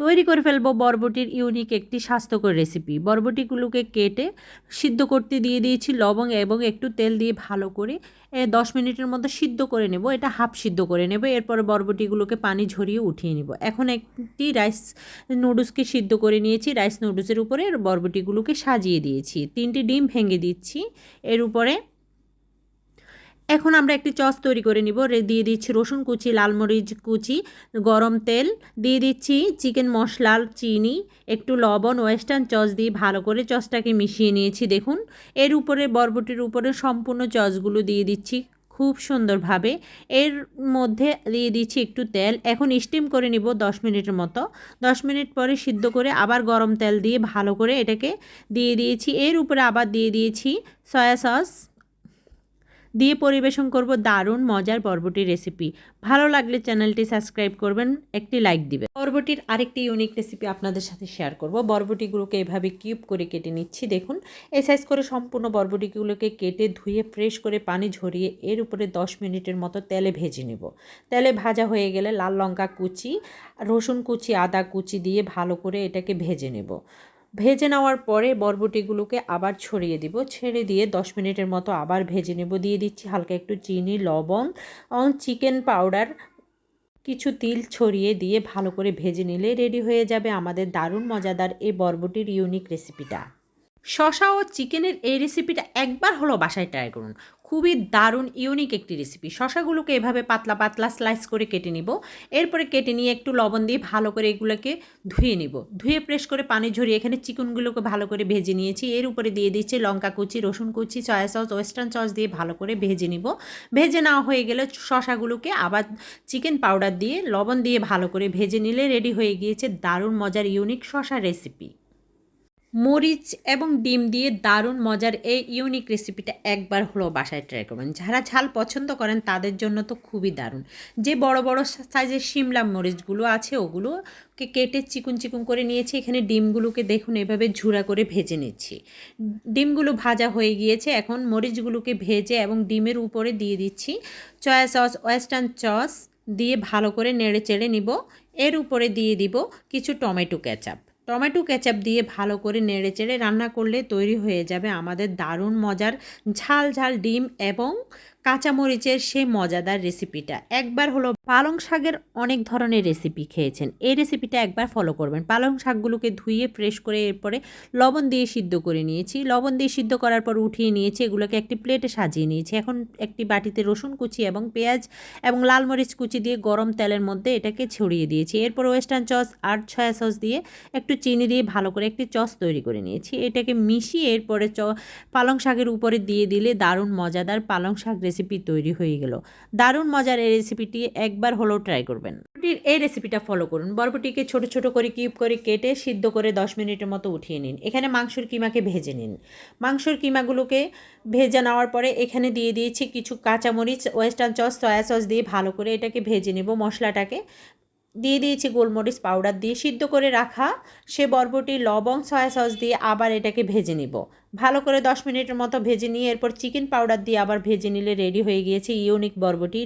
তৈরি করে ফেলব বরবটির ইউনিক একটি স্বাস্থ্যকর রেসিপি বরবটিগুলোকে কেটে সিদ্ধ করতে দিয়ে দিয়েছি লবং এবং একটু তেল দিয়ে ভালো করে দশ মিনিটের মতো সিদ্ধ করে নেব, এটা হাফ সিদ্ধ করে নেব, এরপরে বরবটিগুলোকে পানি ঝরিয়ে উঠিয়ে নেব। এখন একটি রাইস নুডলসকে সিদ্ধ করে নিয়েছি রাইস নুডলসের উপরে বরবটিগুলোকে সাজিয়ে দিয়েছি। তিনটি ডিম ভেঙে দিচ্ছি, এর উপরে এখন আমরা একটি চস তৈরি করে নিব। দিয়ে দিচ্ছি রসুন কুচি, লাল মরিচ কুচি, গরম তেল, দিয়ে দিচ্ছি চিকেন মশলা, চিনি, একটু লবণ, ওয়েস্টার্ন চস দিয়ে ভালো করে চসটাকে মিশিয়ে নিয়েছি, দেখুন। এর উপরে, বরবটির উপরে সম্পূর্ণ চসগুলো দিয়ে দিচ্ছি খুব সুন্দরভাবে। এর মধ্যে দিয়ে দিচ্ছি একটু তেল। এখন স্টিম করে নিব দশ মিনিটের মতো। দশ মিনিট পরে সিদ্ধ করে আবার গরম তেল দিয়ে ভালো করে এটাকে দিয়ে দিয়েছি। এর উপরে আবার দিয়ে দিয়েছি সয়া সস। দিয়ে পরিবেশন করব দারুণ মজার বরবটির রেসিপি ভালো লাগলে চ্যানেলটি সাবস্ক্রাইব করবেন, একটি লাইক দিবেন। বরবটির আরেকটি ইউনিক রেসিপি আপনাদের সাথে শেয়ার করব। বরবটিগুলোকে এভাবে কিউব করে কেটে নিচ্ছি, দেখুন। এই সাইজ করে সম্পূর্ণ বরবটিগুলোকে কেটে ধুয়ে ফ্রেশ করে পানি ঝরিয়ে এর উপরে দশ মিনিটের মতো তেলে ভেজে নেব। তেলে ভাজা হয়ে গেলে লাল লঙ্কা কুচি, রসুন কুচি, আদা কুচি দিয়ে ভালো করে এটাকে ভেজে নেব। ভেজে নেওয়ার পরে বরবটিগুলোকে আবার ছড়িয়ে দিব। ছেড়ে দিয়ে দশ মিনিটের মতো আবার ভেজে নেব। দিয়ে দিচ্ছি হালকা একটু চিনি, লবণ চিকেন পাউডার, কিছু তিল ছড়িয়ে দিয়ে ভালো করে ভেজে নিলে রেডি হয়ে যাবে আমাদের দারুণ মজাদার এই বরবটির ইউনিক রেসিপিটা। শশা ও চিকেনের এই রেসিপিটা একবার হলো বাসায় ট্রাই করুন। খুবই দারুণ ইউনিক একটি রেসিপি শশাগুলোকে এভাবে পাতলা পাতলা স্লাইস করে কেটে নিব। এরপরে কেটে নিয়ে একটু লবণ দিয়ে ভালো করে এগুলোকে ধুয়ে নিব। ধুয়ে প্রেস করে পানি ঝরিয়ে এখানে চিকেনগুলোকে ভালো করে ভেজে নিয়েছি। এর উপরে দিয়ে দিচ্ছি লঙ্কা কুচি, রসুন কুচি সয়া সস ওয়েস্টার্ন সস দিয়ে ভালো করে ভেজে নিব। ভেজে নেওয়া হয়ে গেলে শশাগুলোকে আবার চিকেন পাউডার দিয়ে লবণ দিয়ে ভালো করে ভেজে নিলে রেডি হয়ে গিয়েছে দারুণ মজার ইউনিক শশা রেসিপি মরিচ এবং ডিম দিয়ে দারুণ মজার এই ইউনিক রেসিপিটা একবার হলো বাসায় ট্রাই করবেন। যারা ঝাল পছন্দ করেন, তাদের জন্য তো খুবই দারুণ। যে বড় বড় সাইজের শিমলা মরিচগুলো আছে, ওগুলোকে কেটে চিকুন চিকুন করে নিয়েছি। এখানে ডিমগুলোকে দেখুন, এভাবে ঝুড়া করে ভেজে নিচ্ছি। ডিমগুলো ভাজা হয়ে গিয়েছে। এখন মরিচগুলোকে ভেজে এবং ডিমের উপরে দিয়ে দিচ্ছি চয়া সস ওয়েস্টার্ন সস দিয়ে ভালো করে নেড়ে চেড়ে নিব। এর উপরে দিয়ে দিব কিছু টমেটো ক্যাচাপ টমেটো কেচাপ দিয়ে ভালো করে নেড়ে চেড়ে রান্না করলে তৈরি হয়ে যাবে আমাদের দারুণ মজার ঝাল ঝাল ডিম এবং কাঁচামরিচের সেই মজাদার রেসিপিটা একবার হলো পালং শাকের অনেক ধরনের রেসিপি খেয়েছেন। এই রেসিপিটা একবার ফলো করবেন। পালং শাকগুলোকে ধুয়ে ফ্রেশ করে এরপরে লবণ দিয়ে সিদ্ধ করে নিয়েছি। লবণ দিয়ে সিদ্ধ করার পর উঠিয়ে নিয়েছি, এগুলোকে একটি প্লেটে সাজিয়ে নিয়েছি। এখন একটি বাটিতে রসুন কুচি এবং পেঁয়াজ এবং লাল মরিচ কুচি দিয়ে গরম তেলের মধ্যে এটাকে ছড়িয়ে দিয়েছি। এরপর ওয়েস্টার্ন চস আর ছয়া সস দিয়ে একটু চিনি দিয়ে ভালো করে একটি চস তৈরি করে নিয়েছি। এটাকে মিশিয়ে এরপরে চ পালং শাকের উপরে দিয়ে দিলে দারুণ মজাদার পালং শাক রেসিপি তৈরি হয়ে গেল। দারুণ মজার এই রেসিপিটি একবার হলেও ট্রাই করবেন। এই রেসিপিটা ফলো করুন। বরবটিকে ছোট ছোট করে কিউব করে কেটে সিদ্ধ করে দশ মিনিটের মতো উঠিয়ে নিন। এখানে মাংসর কিমাকে ভেজে নিন। মাংসর কিমাগুলোকে ভেজে নেওয়ার পরে এখানে দিয়ে দিয়েছি কিছু কাঁচামরিচ ওয়েস্টার্ন সস সয়া সস দিয়ে ভালো করে এটাকে ভেজে নেব মশলাটাকে। দিয়ে দিয়েছি গোলমরিচ পাউডার দিয়ে সিদ্ধ করে রাখা। সে বরবটি লবং সয়া সস দিয়ে আবার এটাকে ভেজে নিব। ভালো করে দশ মিনিটের মতো ভেজে নিয়ে এরপর চিকেন পাউডার দিয়ে আবার ভেজে নিলে রেডি হয়ে গিয়েছে ইউনিক বরবটি।